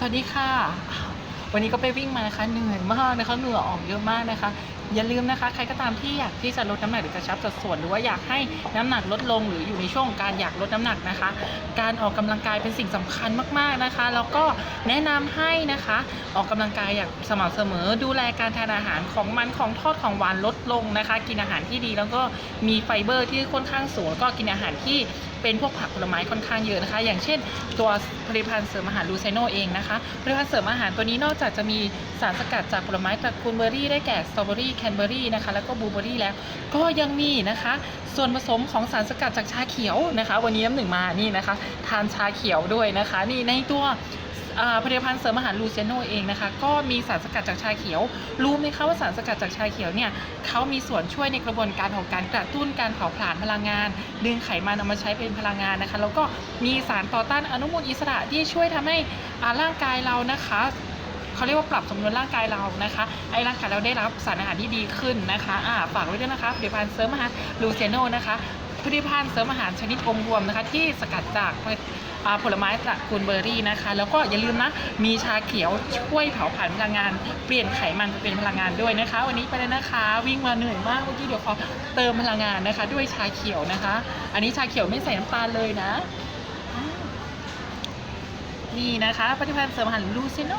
สวัสดีค่ะ วันนี้ก็ไปวิ่งมานะคะเหนื่อยมากนะคะเหงื่อออกเยอะมากนะคะ อย่าลืมนะคะ ใครก็ตามที่อยากที่จะลดน้ำหนักหรือกระชับสัดส่วนหรือว่าอยากให้น้ำหนักลดลงหรืออยู่ในช่วงของการอยากลดน้ำหนักนะคะ การออกกำลังกายเป็นสิ่งสำคัญมากๆนะคะ แล้วก็แนะนำให้นะคะ ออกกำลังกายอย่างสม่ำเสมอ ดูแลการทานอาหารของมันของทอดของหวานลดลงนะคะ กินอาหารที่ดีแล้วก็มีไฟเบอร์ที่ค่อนข้างสูงแล้วก็กินอาหารที่ เป็นพวกผักผลไม้ค่อนข้างเยอะนะคะ อย่างเช่น ตัวผลิตภัณฑ์เสริมอาหารลูเซโนเองนะคะผลิตภัณฑ์เสริมอาหารตัวนี้นอกจากจะมีสารสกัดจากผลไม้ตระกูลเบอร์รี่ได้แก่สตรอเบอรี่แคนเบอรี่นะคะแล้วก็บลูเบอร์รี่แล้วก็ยังมีนะคะ ส่วนผสมของสารสกัดจากชาเขียวนะคะ วันนี้น้ำหนึ่งมานี่นะคะ ทานชาเขียวด้วยนะคะ นี่ในตัว ผลิตภัณฑ์เสริมอาหารลูเซโนเองนะคะ ก็มีสารสกัดจากชาเขียว รู้ไหมคะว่าสารสกัดจากชาเขียวเนี่ยเขามีส่วนช่วยในกระบวนการของการกระตุ้นการเผาผลาญพลังงาน ดึงไขมันเอามาใช้เป็นพลังงานนะคะ แล้วก็มีสารต่อต้านอนุมูลอิสระที่ช่วยทำให้ร่างกายเรานะคะเขาเรียกว่าปรับสมดุลร่างกายเรานะคะไอ้ร่างกายเราได้รับสารอาหารที่ดีขึ้นนะคะอ่าฝากไว้ด้วยนะคะผลิตภัณฑ์เสริมอาหารลูเซโนนะคะผลิตภัณฑ์เสริมอาหารชนิดอมรวมนะคะที่สกัดจาก ผลไม้ตระกูลเบอร์รี่นะคะ แล้วก็อย่าลืมนะ มีชาเขียวช่วยเผาผลาญพลังงาน เปลี่ยนไขมันเป็นพลังงานด้วยนะคะ วันนี้ไปเลยนะคะ วิ่งมาเหนื่อยมากเมื่อกี้เดี๋ยวขอเติมพลังงานนะคะ ด้วยชาเขียวนะคะ อันนี้ชาเขียวไม่ใส่น้ำตาลเลยนะนี่นะคะปฏิพันธ์เสริมอาหารลูซิโน